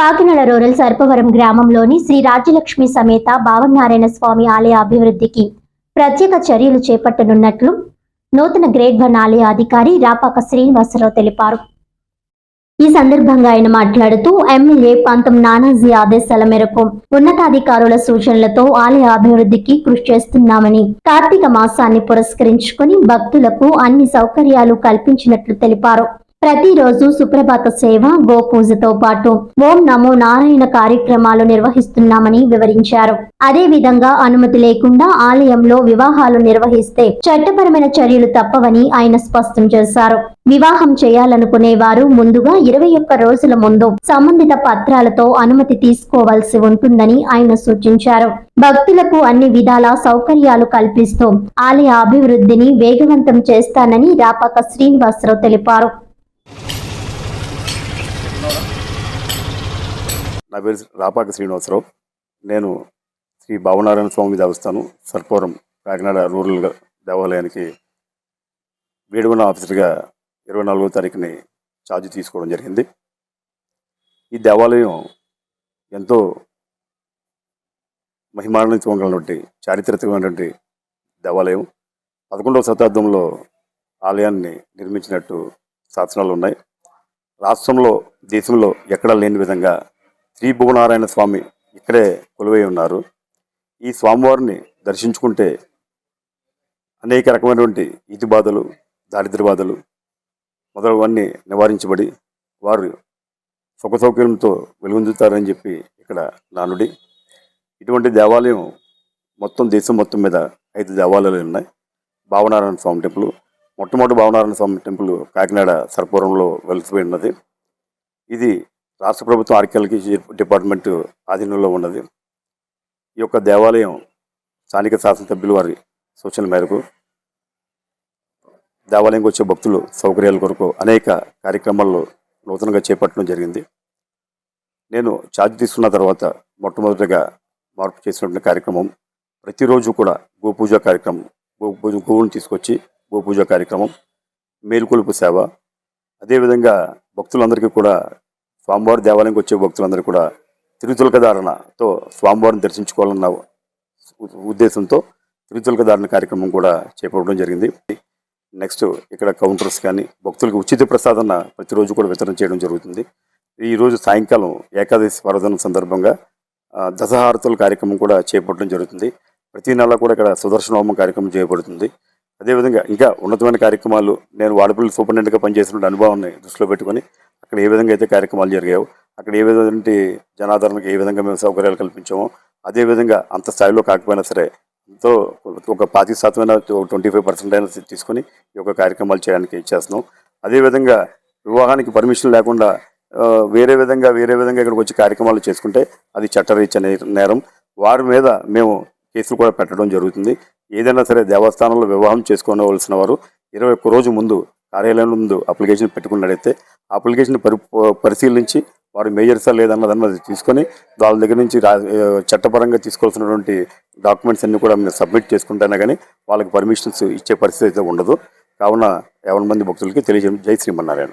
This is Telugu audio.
కాకినాడ రూరల్ సర్పవరం గ్రామంలోని శ్రీ రాజ్యలక్ష్మి సమేత భావనారాయణ స్వామి ఆలయ అభివృద్ధికి ప్రత్యేక చర్యలు చేపట్టనున్నట్లు నూతన గ్రేడ్ వన్ ఆలయ అధికారి రాపాక శ్రీనివాసరావు తెలిపారు. ఈ సందర్భంగా ఆయన మాట్లాడుతూ ఎమ్మెల్యే పంతం నానాజీ ఆదేశాల మేరకు ఉన్నతాధికారుల సూచనలతో ఆలయ అభివృద్ధికి కృషి చేస్తున్నామని కార్తీక మాసాన్ని పురస్కరించుకుని భక్తులకు అన్ని సౌకర్యాలు కల్పించినట్లు తెలిపారు. ప్రతిరోజు సుప్రభాత సేవ గోపూజతో పాటు ఓం నమో నారాయణ కార్యక్రమాలు నిర్వహిస్తున్నామని వివరించారు. అదే విధంగా అనుమతి లేకుండా ఆలయంలో వివాహాలు నిర్వహిస్తే చట్టపరమైన చర్యలు తప్పవని ఆయన స్పష్టం చేశారు. వివాహం చేయాలనుకునే వారు ముందుగా ఇరవై ఒక్క రోజుల ముందు సంబంధిత పత్రాలతో అనుమతి తీసుకోవాల్సి ఉంటుందని ఆయన సూచించారు. భక్తులకు అన్ని విధాల సౌకర్యాలు కల్పిస్తూ ఆలయ అభివృద్ధిని వేగవంతం చేస్తానని రాపాక శ్రీనివాసరావు తెలిపారు. నా పేరు రాపాక శ్రీనివాసరావు. నేను శ్రీ భావనారాయణ స్వామి దేవస్థానం సర్పవరం కాకినాడ రూరల్ దేవాలయానికి వేడుగొండ ఆఫీసర్గా ఇరవై నాలుగో తారీఖుని ఛార్జ్ తీసుకోవడం జరిగింది. ఈ దేవాలయం ఎంతో మహిమాన్వితమైనటువంటి చారిత్రకమైనటువంటి దేవాలయం. పదకొండవ శతాబ్దంలో ఆలయాన్ని నిర్మించినట్టు శాసనాలు ఉన్నాయి. రాష్ట్రంలో దేశంలో ఎక్కడా లేని విధంగా శ్రీ భువనారాయణ స్వామి ఇక్కడే కొలువై ఉన్నారు. ఈ స్వామివారిని దర్శించుకుంటే అనేక రకమైనటువంటి ఇతి బాధలు దారిద్ర బాధలు మొదలవన్నీ నివారించబడి వారు సుఖ సౌకర్యంతో వెలుగొందుతారని చెప్పి ఇక్కడ నానుడి ఇటువంటి దేవాలయం మొత్తం దేశం మొత్తం మీద ఐదు దేవాలయాలు ఉన్నాయి. భావనారాయణ స్వామి టెంపుల్ మొట్టమొదటి భావనారాయణ స్వామి టెంపుల్ కాకినాడ సర్పవరంలో వెలిసిపోయి ఉన్నది. ఇది రాష్ట్ర ప్రభుత్వం ఆర్కియాలజీ డిపార్ట్మెంట్ ఆధీనంలో ఉన్నది. ఈ యొక్క దేవాలయం స్థానిక శాసనసభ్యులు వారి సూచనల మేరకు దేవాలయంకి వచ్చే భక్తులు సౌకర్యాల కొరకు అనేక కార్యక్రమాల్లో నూతనంగా చేపట్టడం జరిగింది. నేను ఛార్జ్ తీసుకున్న తర్వాత మొట్టమొదటిగా మార్పు చేసినటువంటి కార్యక్రమం ప్రతిరోజు కూడా గోపూజ కార్యక్రమం గోపూజ గోవుని తీసుకొచ్చి గోపూజ కార్యక్రమం మేలుకొలుపు సేవ అదేవిధంగా భక్తులందరికీ కూడా స్వామివారి దేవాలయంకి వచ్చే భక్తులందరూ కూడా తిరుతులక ధారణతో స్వామివారిని దర్శించుకోవాలన్న ఉద్దేశంతో తిరుతులకధారణ కార్యక్రమం కూడా చేపట్టడం జరిగింది. నెక్స్ట్ ఇక్కడ కౌంటర్స్ కానీ భక్తులకు ఉచిత ప్రసాదన ప్రతిరోజు కూడా వితరణ చేయడం జరుగుతుంది. ఈరోజు సాయంకాలం ఏకాదశి పర్వదనం సందర్భంగా దశహారతుల కార్యక్రమం కూడా చేపట్టడం జరుగుతుంది. ప్రతి నెల కూడా ఇక్కడ సుదర్శన హోమం కార్యక్రమం చేయబడుతుంది. అదేవిధంగా ఇంకా ఉన్నతమైన కార్యక్రమాలు నేను వాడపల్లి సూపరింటెండెంట్గా పనిచేసిన అనుభవాన్ని దృష్టిలో పెట్టుకొని అక్కడ ఏ విధంగా అయితే కార్యక్రమాలు జరిగాయో అక్కడ ఏ విధంగా జనాదరణకు ఏ విధంగా మేము సౌకర్యాలు కల్పించామో అదే విధంగా అంత స్థాయిలో కాకపోయినా సరే ఎంతో ఒక పాతి శాతమైన ట్వంటీ ఫైవ్ పర్సెంట్ అయినా తీసుకొని ఈ యొక్క కార్యక్రమాలు చేయడానికి చేస్తున్నాం. అదేవిధంగా వివాహానికి పర్మిషన్ లేకుండా వేరే విధంగా వేరే విధంగా ఇక్కడికి వచ్చి కార్యక్రమాలు చేసుకుంటే అది చట్టరీత్యా నేరం. వారి మీద మేము కేసులు కూడా పెట్టడం జరుగుతుంది. ఏదైనా సరే దేవస్థానంలో వివాహం చేసుకోవలసిన వారు ఇరవై ఒక్క రోజు ముందు కార్యాలయం ముందు అప్లికేషన్ పెట్టుకున్నట్టయితే అప్లికేషన్ పరి పరిశీలించి వారు మేజర్సా లేదన్నదన్నది తీసుకొని వాళ్ళ దగ్గర నుంచి చట్టపరంగా తీసుకోవాల్సినటువంటి డాక్యుమెంట్స్ అన్నీ కూడా మేము సబ్మిట్ చేసుకుంటేనే కానీ వాళ్ళకి పర్మిషన్స్ ఇచ్చే పరిస్థితి అయితే ఉండదు. కావున యావన మంది భక్తులకి తెలియజేయడం జై శ్రీమన్నారాయణ